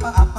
ปะอัป